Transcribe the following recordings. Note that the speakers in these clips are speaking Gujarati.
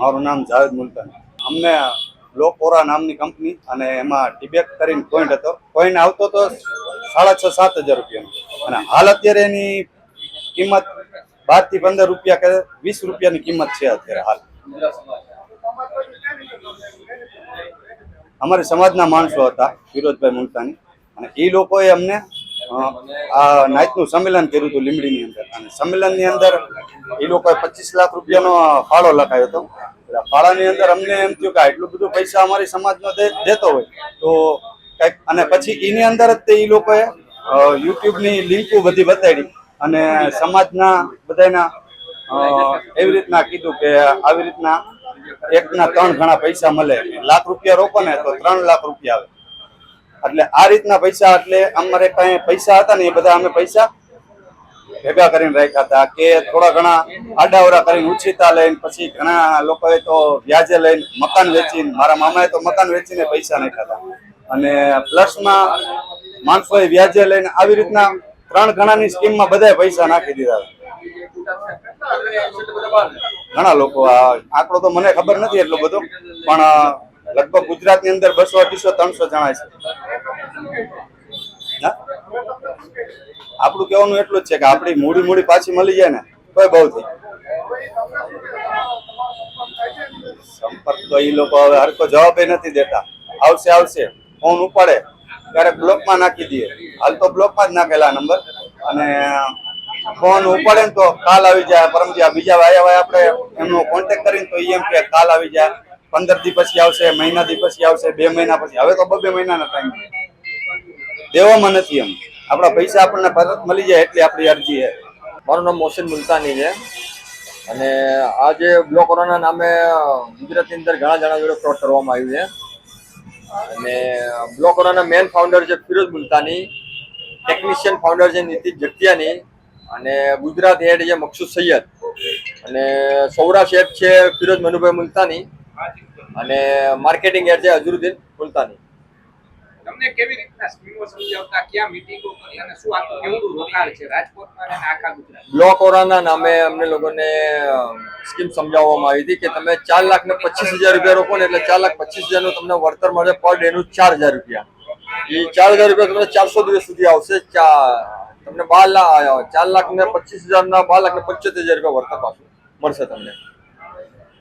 મારું નામ જાવેદ મુલતાન. અમને લોકોરા નામની કંપની અને એમાં ટીબેક કરીને કોઈન્ટ હતો. પોઈન્ટ આવતો તો સાડા છ, સાત હજાર રૂપિયાનો અને હાલ અત્યારે એની કિંમત બારથી પંદર રૂપિયા કે વીસ રૂપિયાની કિંમત છે અત્યારે હાલ. અમારી સમાજના માણસો હતા વિરોધભાઈ મુલતાની. અને એ લોકોએ અમને આ નાઇટનું સંમેલન કર્યું હતું લીમડીની અંદર. અને સંમેલનની અંદર એ લોકોએ પચીસ લાખ રૂપિયાનો ફાળો લખાયો હતો. એટલે ફાળાની અંદર અમને એમ થયું કે આટલું બધું પૈસા અમારી સમાજનો દેતો હોય તો કંઈક, અને પછી એની અંદર જ તે એ લોકોએ યુટ્યુબની લિંકો બધી બતાડી અને સમાજના બધાના એવી રીતના કીધું કે આવી રીતના એકના ત્રણ ઘણા પૈસા મળે. લાખ રૂપિયા રોકો ને તો ત્રણ લાખ રૂપિયા આવે. એટલે આ રીતના પૈસા, એટલે અમારે કઈ પૈસા હતા ને એ બધા અમે પૈસા ભેગા કરીને રાખ્યા હતા. કે થોડા ઘણા આડાવડા કરીને ઉછીતા લઈને, પછી ઘણા લોકોએ તો વ્યાજે લઈને મકાન વેચીને, મારા મામાએ તો મકાન વેચીને પૈસા નાખ્યા હતા. અને પ્લસમાં માણસોએ વ્યાજે લઈને આવી રીતના ત્રણ ઘણાની સ્કીમમાં બધાએ પૈસા નાખી દીધા. ઘણા લોકો આ આંકડો તો મને ખબર નથી એટલો બધો, પણ લગભગ ગુજરાતની અંદર બસો અઢીસો, ત્રણસો જણા છે. આપણું કહેવાનું એટલું જ છે કે આપણી મૂડી મૂડી પાછી મળી જાય ને તો બહુ થઈ સંપર્ક તો એ લોકો હવે હરકો જવાબ નથી દેતા. આવશે આવશે. ફોન ઉપાડે. ક્યારેક બ્લોકમાં નાખી દઈએ. હાલ તો બ્લોકમાં જ નાખેલા નંબર. અને ફોન ઉપાડે ને તો કાલ આવી જાય. પરમજી બીજા વાયા વાય આપણે એમનો કોન્ટેક કરીને તો એમ કે કાલ આવી જાય પંદર દી પછી આવશે, મહિના દી પછી આવશે, બે મહિના પછી. હવે તો બબે મહિનાના ટાઈમ દેવામાં નથી એમ. આપણા પૈસા આપણને પરત મળી જાય એટલી આપણી અરજી છે. મારું નામ મોહસિન મુલતાની છે. અને આ જે નામે ગુજરાતની અંદર ઘણા જણા જોડે ફ્રોડ કરવામાં આવ્યું છે. અને બ્લોક કોરોના મેન ફાઉન્ડર છે ફિરોઝ મુલતાની ટેકનિશિયન ફાઉન્ડર છે નીતિશ જગતિયાની, અને ગુજરાત હેડ છે મકસુદ સૈયદ. અને સૌરાષ્ટ્ર હેડ છે ફિરોજ મનુભાઈ મુલતાની. અને માર્કેટિંગ હેડ છે અઝરુદ્દીન મુલતાની. તમને કેવી રીતના સ્કીમો સમજાવતા ક્યાં મીટિંગો કરી અને શું આખું કેવડું રોકાણ છે? રાજકોટમાં અને આખા ગુજરાત બ્લોક ઓરાના નામે અમને લોકોને સ્કીમ સમજાવવામાં આવી હતી કે તમે ચાર લાખ ને પચીસ હજાર રૂપિયા રોકો ને એટલે ચાર લાખ પચીસ હજારનું તમને વળતર મળે પર ડે નું ચાર હજાર રૂપિયા. એ ચાર હજાર રૂપિયા તમને ચારસો દિવસ સુધી આવશે. તમને બાર લાખ ચાર લાખ ને પચીસ હજાર ના બાર લાખ ને પંચોતેર હજાર રૂપિયા વળતર પાછું મળશે તમને.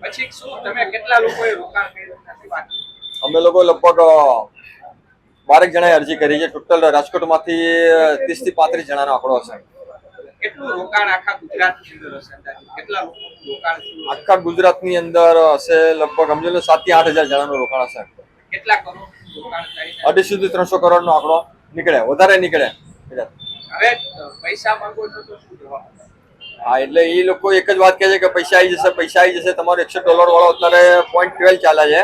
પછી શું તમે કેટલા લોકોએ રોકાણ કર્યું? અમે લોકો લગભગ બારેક જણાએ અરજી કરી છે. ટોટલ રાજકોટમાંથી ત્રીસથી પાંત્રીસ જણાનો આંકડો હશે. કેટલું રોકાણ આખા ગુજરાતની અંદર હશે કેટલા રોકાણ આખા ગુજરાતની અંદર હશે લગભગ સમજો ને સાતથી આઠ હજાર જણાનું રોકાણ હશે. કેટલા કરોડ અઢીસો થી ત્રણસો કરોડ નો આંકડો નીકળે વધારે નીકળે હવે પૈસા માંગો છો તો શું જવાબ? હા એટલે એ લોકો એક જ વાત કહે છે કે પૈસા આવી જશે પૈસા આવી જશે. તમારો એકસો ડોલર વાળો અત્યારે પોઈન્ટ ટ્વેલ્વ ચાલે છે.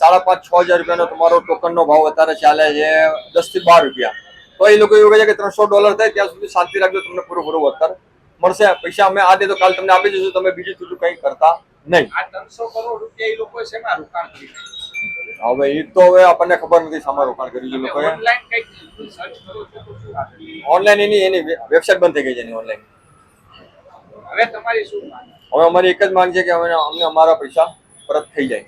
સાડા પાંચ છ હજાર રૂપિયાનો તમારો ટોકનનો ભાવ અત્યારે ચાલે છે દસથી બાર રૂપિયા. તો એ લોકો એવું કહે છે કે ત્રણસો ડોલર થાય ત્યાં સુધી શાંતિ રાખજો તમને પૂરું પૂરું વળતર મળશે પૈસા અમે આ દે તો કાલ તમને આપી દઈશું તમે બીજું બીજું કંઈ કરતા નહીં. હવે એ તો હવે આપણને ખબર નથી સામા રોકાણ કર્યું છે લોકોએ? ઓનલાઈન એની એની વેબસાઇટ બંધ થઈ ગઈ છે એની ઓનલાઈન હવે તમારી શું માંગ હવે અમારી એક જ માંગ છે કે અમે અમને અમારા પૈસા પરત થઈ જાય.